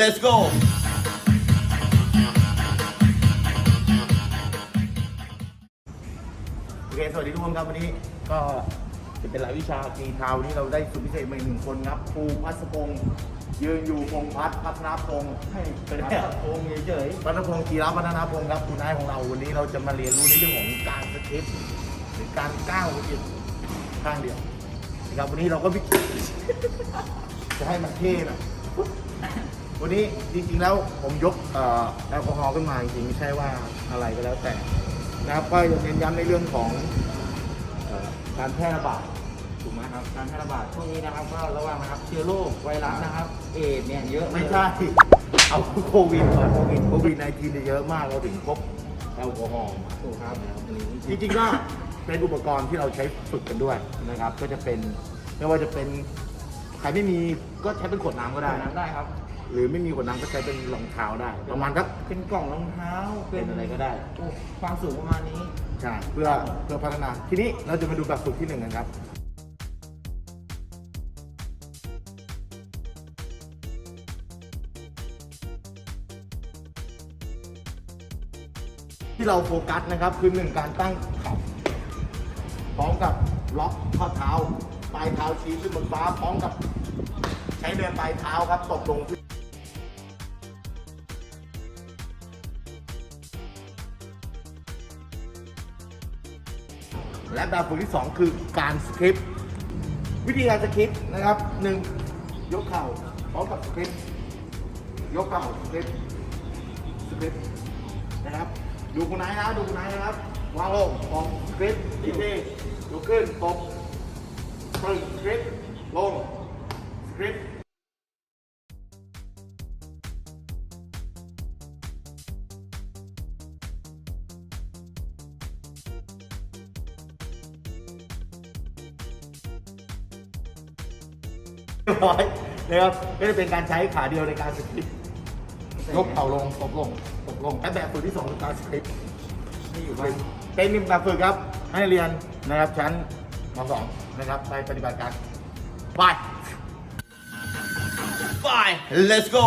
let's go โอเคสวัสดีทุกคนครับวันนี้ก็จะเป็นรายวิชากีทาวนี้เราได้สุดพิเศษมาอีกหนึ่งคนครับครูพัสพงศ์ยืนอยู่พงพัฒน์พัฒนาพงศ์ให้เป็นพัฒนาพงศ์เฉยๆพัฒนาพงศ์กีฬาพัฒนาพงศ์ครับคุณนายของเราวันนี้เราจะมาเรียนรู้ในเรื่องของการสคริปต์หรือการก้าวไปอีกข้างเดียวนะครับวันนี้เราก็วิจะให้มันเท่หน่อย วันนี้จริงๆแล้วผมยกอแอลกอฮอล์ขึ้นมาจริงๆไม่ใช่ว่าอะไรก็แล้วแต่นะครับก็ยังเน้นย้ำในเรื่องของอการแพร่ระบาดถูกไหมครับการแพร่ระบาดช่วงนี้นะครับก็ระวังนะครับเชื้อโรคไวรัสนะครับ เอดเนี่ยเยอะไม่ใช่เอาโควิดก่อนโควิดโควิดในทีเนี่ยเยอะมากเราถึงพบแอลกอฮอล์มาถูกครับจริงๆก็เป็นอุปกรณ์ที่เราใช้ฝึกกันด้วยนะครับ ก็จะเป็นไม่ว่าจะเป็น ใครไม่มีก็ใช้เป็นขวดน้ำก็ได้ได้น้ำได้ครับ หรือไม่มีขวดน้ำก็ใช้เป็นรองเท้าได้ ประมาณสักเป็นกล่องรองเท้าเป็นอะไรก็ได้ โอ้ความสูงประมาณนี้ ใช่เพื่อเพื่อพัฒนา ทีนี้เราจะมาดูแบบฝึกที่หนึ่งกันครับ ที่เราโฟกัสนะครับคือหนึ่งการตั้งเข่าพร้อมกับล็อกข้อเท้า ปลายเท้าชี้ขึ้นบนฟ้าพร้อมกับ ใช้เดินปลายเท้าครับตบลงที่และแบบฝึกที่สองคือการสคริปต์วิธีการสคริปต์นะครับหนึ่งยกเข่าพร้อมกับสคริปต์ยกเข่าสคริปต์สคริปต์นะครับ ดูคุณนายนะดูคุณนายนะครับวางลงตบสคริปต์อีกทียกขึ้นตบ ปึ้งสคริปต์ลงสคริปต์เรียบร้อยนะครับก็จะเป็นการใช้ขาเดียวในการสคริปต์ยกเข่าลงตบลงตบลงและแบบฝึกที่สองคือการสคริปต์ที่อยู่บ้าเป็นนเป็นแบบฝึกครับให้เรียนนะครับชั้น มสองนะครับไปปฏิบัติการไปไป let's go